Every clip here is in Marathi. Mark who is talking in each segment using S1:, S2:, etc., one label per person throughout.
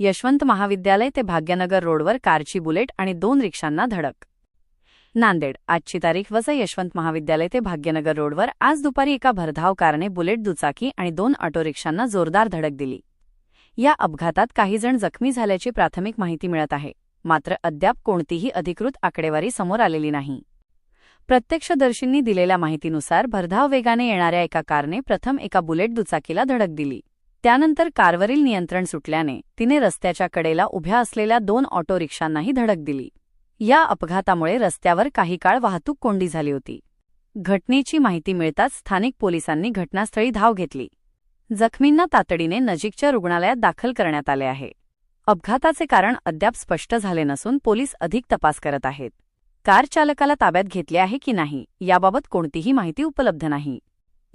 S1: यशवंत महाविद्यालय ते भाग्यनगर रोडवर कारची बुलेट आणि दोन रिक्षांना धडक. नांदेड आजची तारीख वजा यशवंत महाविद्यालय ते भाग्यनगर रोडवर आज दुपारी एका भरधाव कारने बुलेट दुचाकी आणि दोन ऑटो रिक्षांना जोरदार धडक दिली. या अपघातात काहीजण जखमी झाल्याची प्राथमिक माहिती मिळत आहे मात्र अद्याप कोणतीही अधिकृत आकडेवारी समोर आलेली नाही. प्रत्यक्षदर्शींनी दिलेल्या माहितीनुसार भरधाव वेगाने येणाऱ्या एका कारने प्रथम एका बुलेट दुचाकीला धडक दिली. त्यानंतर कारवरील नियंत्रण सुटल्याने तिने रस्त्याच्या कडेला उभ्या असलेल्या दोन ऑटो रिक्षांनाही धडक दिली. या अपघातामुळे रस्त्यावर काही काळ वाहतूक कोंडी झाली होती. घटनेची माहिती मिळताच स्थानिक पोलिसांनी घटनास्थळी धाव घेतली. जखमींना तातडीने नजीकच्या रुग्णालयात दाखल करण्यात आले आहे. अपघाताचे कारण अद्याप स्पष्ट झाले नसून पोलीस अधिक तपास करत आहेत. कार चालकाला ताब्यात घेतले आहे की नाही याबाबत कोणतीही माहिती उपलब्ध नाही.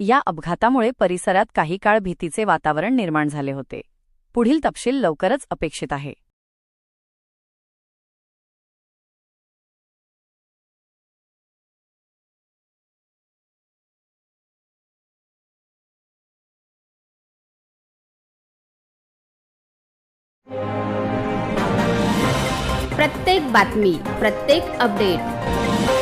S1: या अपघातामुळे परिसरात काही काळ भीतीचे वातावरण निर्माण झाले होते. पुढील तपशील लवकरच अपेक्षित आहे.
S2: प्रत्येक बातमी प्रत्येक update.